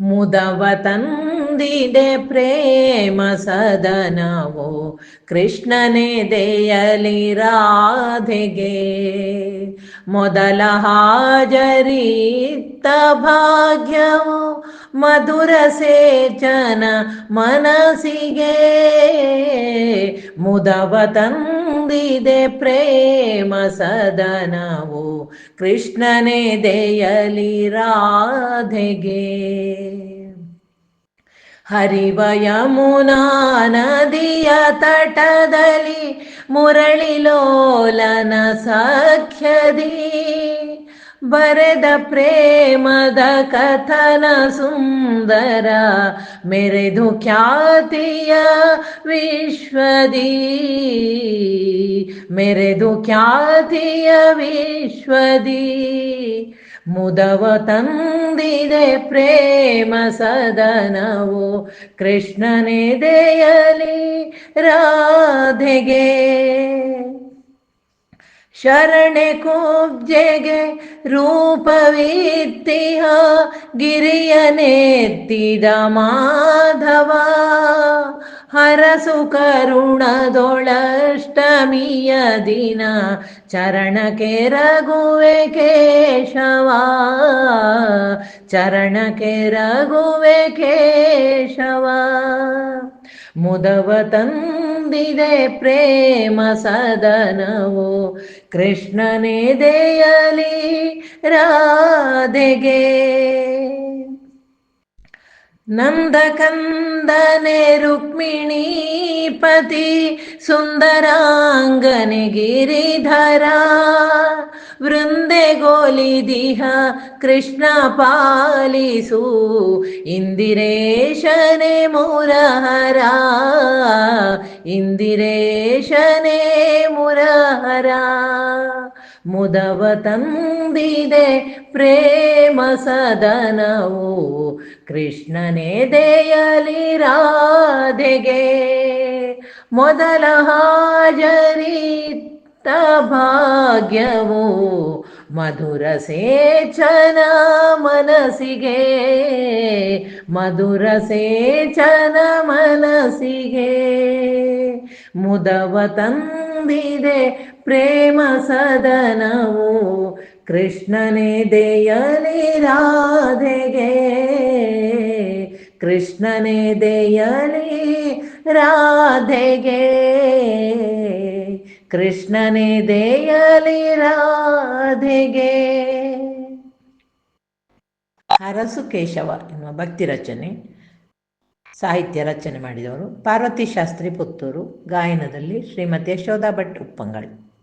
ಮುದವ ತಂದಿದೆ ಪ್ರೇಮ ಸದನವು ಕೃಷ್ಣನೇ ದೆಯಲಿ ರಾಧೆಗೆ ಮೊದಲ ಹಾಜರಿತ್ತ ಭಾಗ್ಯವು ಮಧುರ ಸೇಚನ ಮನಸ್ಸಿಗೆ ಮುದವ ತಂದಿದೆ ಪ್ರೇಮ ಸದನವು. ಕೃಷ್ಣನೇ ದೆಯಲಿ ರಾಧೆಗೆ. ಹರಿವ ಯಮುನಾ ನದಿಯ ತಟದಲ್ಲಿ ಮುರಳಿಲೋಲನ ಸಖ್ಯದಿ. ಬರೆದ ಪ್ರೇಮದ ಕಥನ ಸುಂದರ, ಮೆರೆದು ಖ್ಯಾತಿಯ ವಿಶ್ವದೀ. ಮೆರೆದು ಖ್ಯಾತಿಯ ವಿಶ್ವದೀ. ಮುದವ ತಂದಿದೆ ಪ್ರೇಮ ಸದನವು, ಕೃಷ್ಣನೇ ದೇಯಲಿ ರಾಧೆಗೆ. ಶರಣೆ ಕೂಬ್ಜೆಗೆ ರೂಪವಿತ್ತಿಹ ಗಿರಿಯ ನೆತ್ತಿದ ಮಾಧವ. ಹರಸು ಕರುಣದೊಳಷ್ಟಮಿಯ ದಿನ ಚರಣಕ್ಕೆ ರಘುವೆ ಕೇಶವ ಚರಣಕ್ಕೆ ರಘುವೆ ಕೇಶವ. ಮುದವ ತಂದಿದೆ ಪ್ರೇಮ ಸದನವು, ಕೃಷ್ಣನೇ ದೇಯಲಿ ರಾಧೆಗೆ. नन्दकन्दने रुक्मिणीपति सुन्दराङ्गने गिरिधरा वृन्दे गोलिदिह कृष्णपालिसु इन्दिरेशने मुरहरा इन्दिरेशने मुरहरा। ಮುದವ ತಂದಿದೆ ಪ್ರೇಮ ಸದನವು. ಕೃಷ್ಣನೇ ದೇಯಲಿ ರಾಧೆಗೆ. ಮೊದಲ ಹಾಜರಿತ್ತ ಭಾಗ್ಯವು ಮಧುರ ಸೇಚನ ಮನಸ್ಸಿಗೆ. ಮಧುರ ಸೇಚನ ಮನಸ್ಸಿಗೆ. ಮುದವ ತಂದಿದೆ ಪ್ರೇಮ ಸದನವು. ಕೃಷ್ಣನೇ ದೆಯಲಿ ರಾಧೆಗೆ. ಕೃಷ್ಣನೇ ದೆಯಲಿ ರಾಧೆಗೆ. ಕೃಷ್ಣನೇ ದೇಯಲಿ ರಾಧೆಗೆ. ಹರಸು ಕೇಶವ ಎನ್ನುವ ಭಕ್ತಿ ರಚನೆ. ಸಾಹಿತ್ಯ ರಚನೆ ಮಾಡಿದವರು ಪಾರ್ವತಿ ಶಾಸ್ತ್ರಿ ಪುತ್ತೂರು ಗಾಯನದಲ್ಲಿ ಶ್ರೀಮತಿ ಯಶೋಧಾ ಭಟ್ ಉಪ್ಪಂಗಳು.